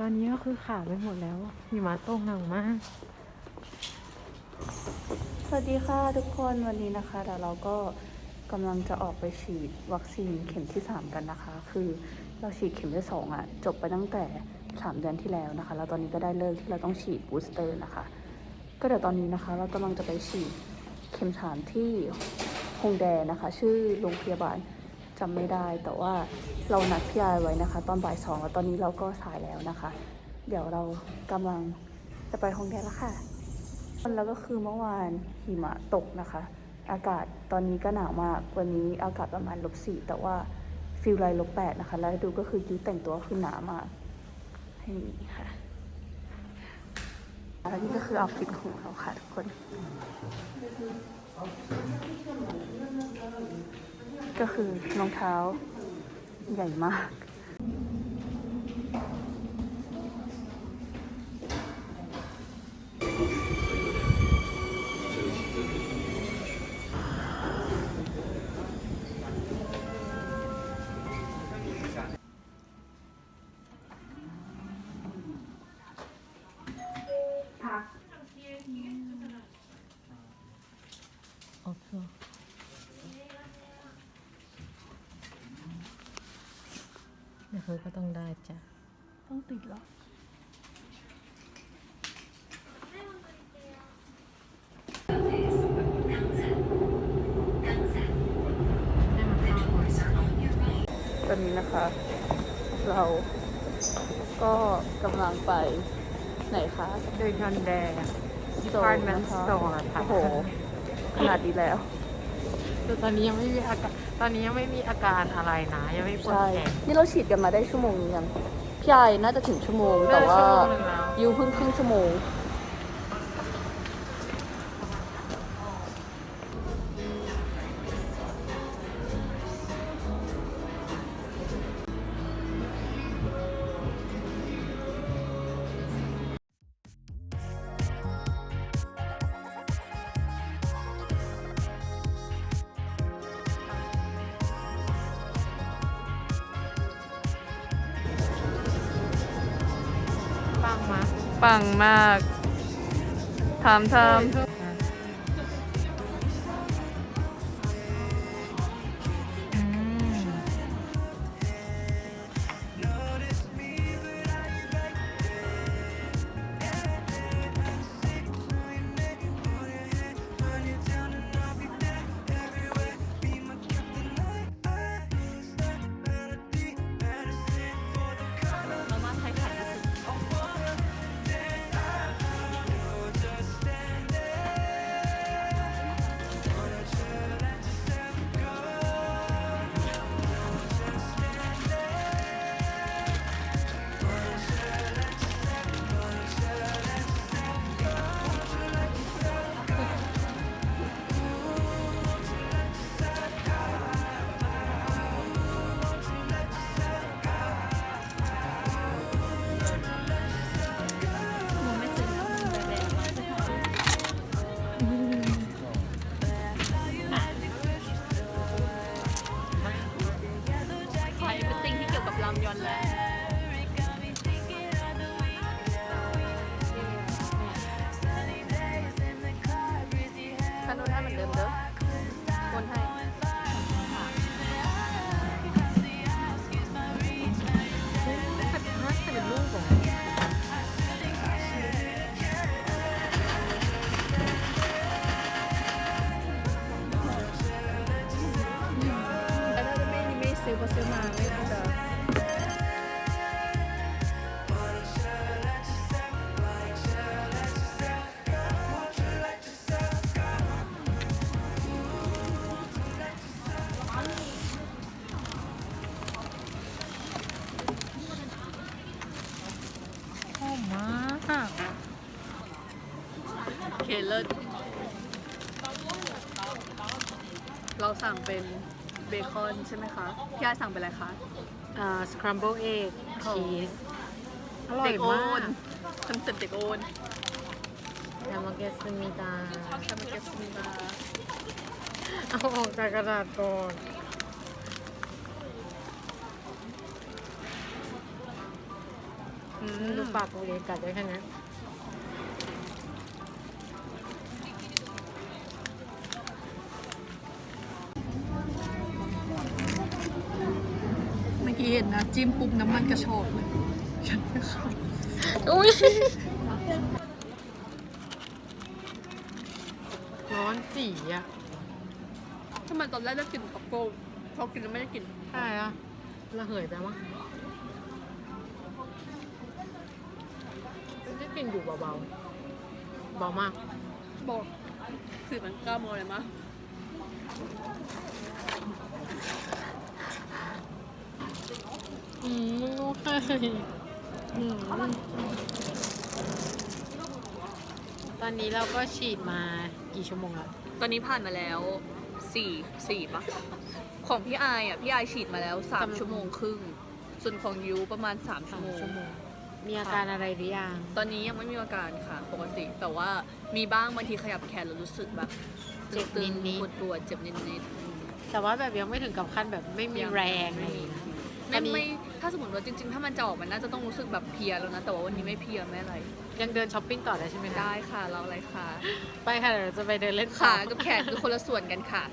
ตอนนี้ก็คือขาวไปหมดแล้วหิมะตกหนักมาก สวัสดีค่ะทุกคนวันนี้นะคะเดี๋ยวเราก็กำลังจะออกไปฉีดวัคซีนเข็มที่ 3 กันนะคะ คือเราฉีดเข็มที่2อะ จบไปตั้งแต่ 3 เดือนที่แล้วนะคะ แล้วตอนนี้ก็ได้เลิกที่เราต้องฉีดบูสเตอร์นะคะ ก็เดี๋ยวตอนนี้นะคะ เรากำลังจะไปฉีดเข็มสามที่ฮงแดนะคะ ชื่อโรงพยาบาล จำไม่ได้แต่ว่าเรานัดพี่ไอไว้นะคะ ตอนบ่ายสองแล้วตอนนี้เราก็สายแล้วนะคะ เดี๋ยวเรากำลังจะไปฮงแดแล้วค่ะแล้วก็คือเมื่อวานหิมะตกนะคะ อากาศตอนนี้ก็หนาวมากวันนี้อากาศประมาณลบสี่แต่ว่าฟิลไลลบแปดนะคะแล้วดูก็คือยูแต่งตัวคือหนามากให้นี่ค่ะอันนี้ก็คือเอาฟิตของเราค่ะทุกคน ก็คือรองเท้าใหญ่มาก ก็ต้องได้จ้ะ ต้องติดเหรอให้มันเข้าก่อนตอนนี้นะคะ เราก็กำลังไปไหนคะโดยยอนแดโซล Department นะคะ Store ค่ะ โอ้โหขนาดนี้แล้ว แต่ตอนนี้ยังไม่มีอาการตอนนี้ยังไม่มีอาการอะไรนะ ยังไม่ปวดใช่ แขน นี่เราฉีดกันมาได้ชั่วโมงนึงยังพี่ไอน่าจะถึงชั่วโมง แต่ว่าได้ชั่วโมงหนึ่งแล้ว ยูเพิ่งครึ่งชั่วโมง ปังมาก ถามทำ เราสั่งเป็นเบคอนใช่ไหมคะพี่ไอายสั่งเป็นอะไรคะอ่า scramble egg โอ้ cheese อร่อยเด็กโอมากนคอนเซ็ปต์เด็กโอนยามาเกสมิตาทำเป็นเกสมิบาเอาออกจากกระดาษก่อนดูปากกูเองกัดได้แค่นี้เมื่อ กี้เห็นนะ จิ้มปุ๊บน้ำมันกระชอกเลยฉันไม่เข้าอุ้ยร้อนจี่อะทำไมตอนแรกได้กลิ่นกับโก้พอกินแล้วไม่ได้กลิ่นใช่อะระเหยไปมั้งได้กลิ่นอยู่เบาๆเบามาก บอกสื่อมันกล้าโมเลยมะ อืมมึงโอเคอืมตอนนี้เราก็ฉีดมากี่ชั่วโมงแล้วตอนนี้ผ่านมาแล้วสี่สี่ปะของพี่อายอะ พี่อายฉีดมาแล้วสามชั่วโมงครึ่ง ส่วนของยูประมาณสามชั่สาวมโมง ชั่วโมง มีอาการอะไรหรือยัง ตอนนี้ยังไม่มีอาการค่ะปกติ แต่ว่ามีบ้างบางทีขยับแขนแล้วรู้สึกแบบเจ็บตึงนิดๆปวดปวดๆเจ็บนิดนิดแต่ว่าแบบยังไม่ถึงกับขั้นแบบไม่มียังแรงอะไรอย่างเงี้ยๆตอ ไม่นนี้ไม่ถ้าสมมติว่าจริง ๆ ถ้ามันจะออกมันน่าจะต้องรู้สึกแบบเพลียแล้วนะ แต่ว่าวันนี้ไม่เพลียไม่อะไร ยังเดินช้อปปิ้งต่อได้ใช่ไหมคะได้ค่ะเราอะไรค่ะ ไปค่ะเดี๋ยวเราจะไปเดินเล่นต่อ ขากับแขนคือคนละส่วนกันค่ะ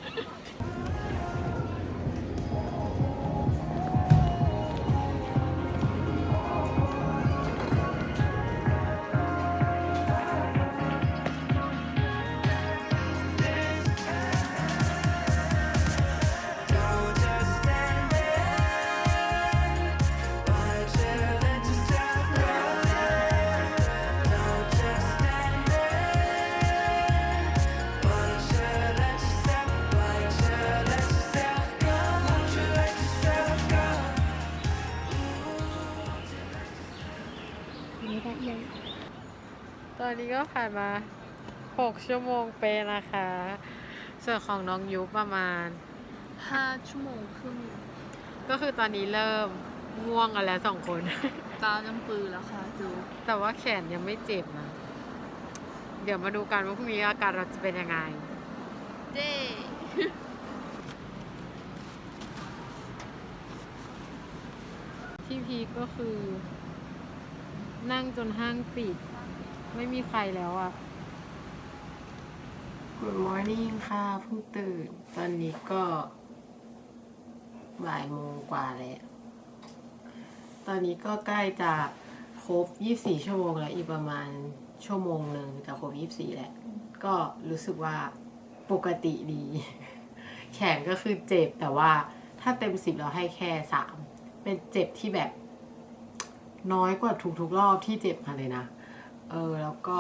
ตอนนี้ก็ผ่านมา 6 ชั่วโมงเป๊ะนะคะ ส่วนของน้องยุประมาณห้าชั่วโมงครึ่งก็คือตอนนี้เริ่มง่วงกันแล้วสองคน ตาน้ำปือแล้วค่ะดูแต่ว่าแขนยังไม่เจ็บนะ เดี๋ยวมาดูกันว่าพรุ่งนี้อาการเราจะเป็นยังไงเด้ที่พีคก็คือ นั่งจนห้างปิด ไม่มีใครแล้วอะ Good morning ค่ะเพิ่งตื่น ตอนนี้ก็บ่ายโมงกว่าแล้ว ตอนนี้ก็ใกล้จะครบ 24 ชั่วโมงแล้ว อีกประมาณชั่วโมงหนึ่งจะครบ 24 แล้ว ก็รู้สึกว่าปกติดี แขนก็คือเจ็บแต่ว่าถ้าเต็ม 10 เราให้แค่ 3 เป็นเจ็บที่แบบน้อยกว่าทุกๆรอบที่เจ็บมาเลยนะ เออแล้วก็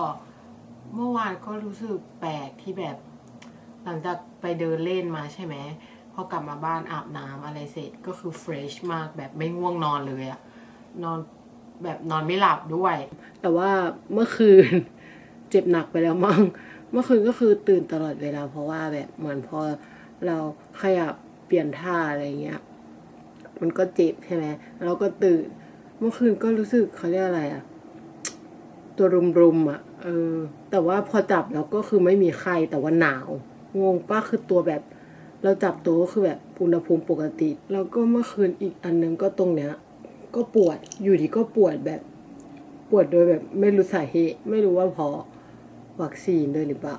เมื่อวานก็รู้สึกแปลกที่แบบ หลังจากไปเดินเล่นมาใช่ไหมพอกลับมาบ้านอาบน้ำอะไรเสร็จก็คือเฟรชมากแบบไม่ง่วงนอนเลยอะนอนแบบนอนไม่หลับด้วย แต่ว่าเมื่อคืน เจ็บหนักไปแล้วมั้งเมื่อคืนก็คือตื่นตลอดเวลา เพราะว่าแบบเหมือนพอเราขยับเปลี่ยนท่าอะไรเงี้ย มันก็เจ็บใช่ไหมเราก็ตื่น เมื่อคืนก็รู้สึกเขาเรียกอะไรอะ ตัวรุมๆอะเออ แต่ว่าพอจับแล้วก็คือไม่มีไข้แต่ว่าหนาวงงป้าคือตัวแบบ เราจับตัวก็คือแบบอุณหภูมิปกติ แล้วก็เมื่อคืนอีกอันนึงก็ตรงเนี้ย ก็ปวดอยู่ดีก็ปวดแบบ ปวดโดยแบบไม่รู้สาเหตุไม่รู้ว่าเพราะวัคซีนด้วยหรือเปล่า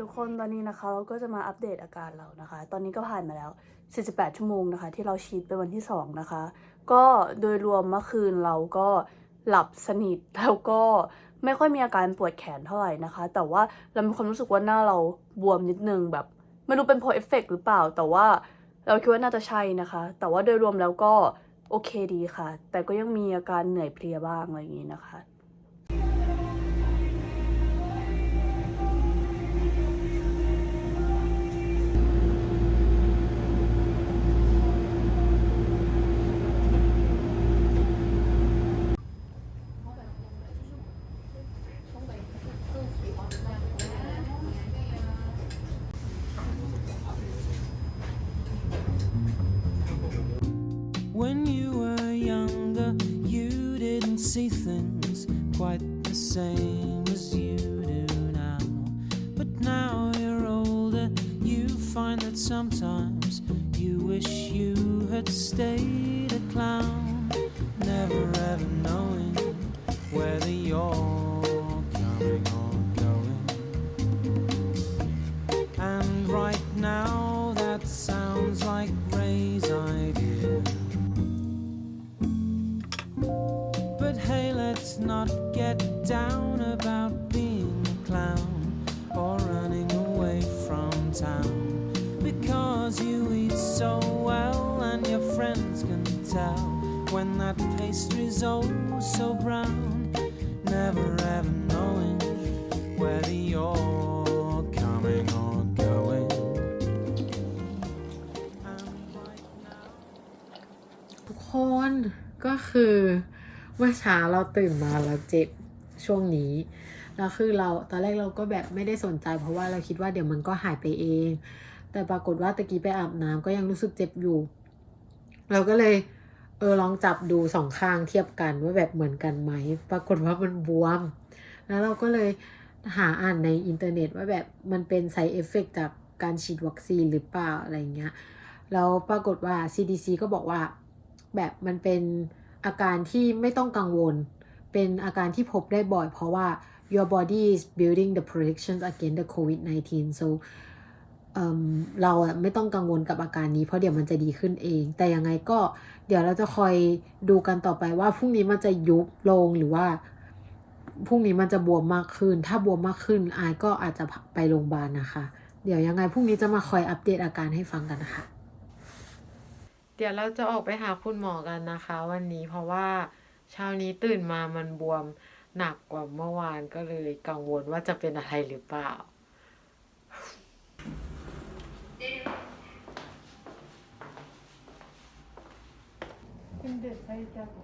ทุกคนตอนนี้นะคะเราก็จะมาอัปเดตอาการเรานะคะ ตอนนี้ก็ผ่านมาแล้ว 48 ชั่วโมงนะคะ ที่เราฉีดไปวันที่ 2 นะคะ ก็โดยรวมเมื่อคืนเราก็หลับสนิทแล้วก็ไม่ค่อยมีอาการปวดแขนเท่าไหร่นะคะ แต่ว่าเรามีความรู้สึกว่าหน้าเราบวมนิดนึงแบบ ไม่รู้เป็นเพเอฟเฟกต์หรือเปล่า แต่ว่าเราคิดว่าน่าจะใช่นะคะ แต่ว่าโดยรวมแล้วก็โอเคดีค่ะ แต่ก็ยังมีอาการเหนื่อยเพลียบ้างอะไรอย่างนี้นะคะ that sometimes you wish you had stayed a clown, never ever knowing whether you're coming or going. And right now, that sounds like Ray's idea. But hey, let's not get down about being a clown or running away from town. Because you eat so well, and your friends can tell when that pastry's oh so brown. Never ever knowing whether you're coming or going. And right now. ทุกคนก็คือเมื่อเช้าเราตื่นมาเราเจ็บช่วงนี้แล้วคือเราตอนแรกเราก็แบบไม่ได้สนใจ เพราะว่าเราคิดว่าเดี๋ยวมันก็หายไปเอง แต่ปรากฏว่าตะกี้ไปอาบน้ำก็ยังรู้สึกเจ็บอยู่ เราก็เลยเออลองจับดูสองข้างเทียบกันว่าแบบเหมือนกันไหม ปรากฏว่ามันบวม แล้วเราก็เลยหาอ่านในอินเทอร์เน็ตว่าแบบมันเป็นไซเอฟเฟกจากการฉีดวัคซีนหรือเปล่าอะไรเงี้ย แล้วปรากฏว่า CDC ก็บอกว่าแบบมันเป็นอาการที่ไม่ต้องกังวล เป็นอาการที่พบได้บ่อยเพราะว่า your body is building the protections against the COVID-19 so เเราไม่ต้องกังวลกับอาการนี้ เพราะเดี๋ยวมันจะดีขึ้นเอง แต่ยังไงก็เดี๋ยวเราจะคอยดูกันต่อไปว่าพรุ่งนี้มันจะยุบลงหรือว่าพรุ่งนี้มันจะบวมมากขึ้น ถ้าบวมมากขึ้นอายก็อาจจะไปโรงพยาบาลนะคะ เดี๋ยวยังไงพรุ่งนี้จะมาคอยอัปเดตอาการให้ฟังกันนะคะ เดี๋ยวเราจะออกไปหาคุณหมอกันนะคะ วันนี้เพราะว่าเช้านี้ตื่นมามันบวมหนักกว่าเมื่อวานก็เลยกังวลว่าจะเป็นอะไรหรือเปล่า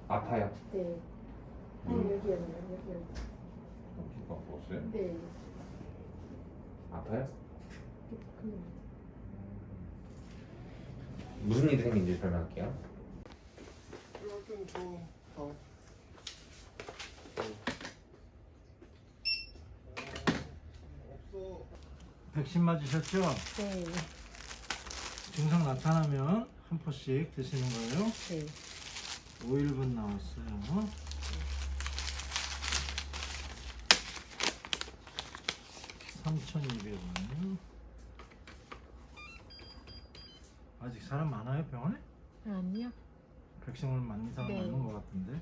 아파요. 네. 음. 여기요, 여기요. 피가 없어요? 네. 아파요? 무슨 일이 생긴지 설명할게요. 백신 맞으셨죠? 네. 증상 나타나면 한 포씩 드시는 거예요. 네. 5일분 나왔어요. (3,200원) 아직 사람 많아요 병원에? 아니요. 백신을 맞는 사람 네. 많은 것 같은데